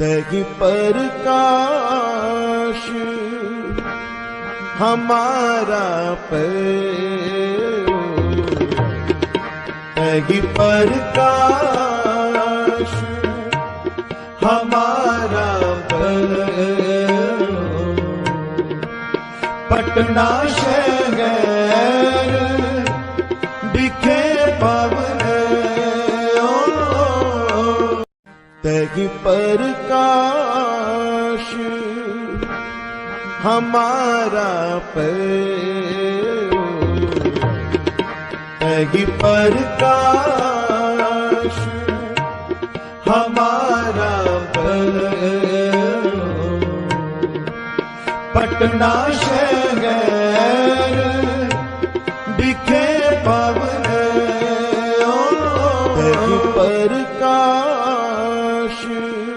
तहि प्रकाश हमारा पे तहि प्रकाश हमारा पर पटना शहर बिखे पवन ਤੈਗੀ ਪ੍ਰਕਾਸ਼ ਹਮਾਰਾ ਪਇਓ ਤੈਗੀ ਪ੍ਰਕਾਸ਼ ਹਮਾਰਾ ਪਇਓ ਪਟਨਾ ਸ਼ਹਿਰ ਵਿਖੇ ਪਵਨ ਤੈਗੀ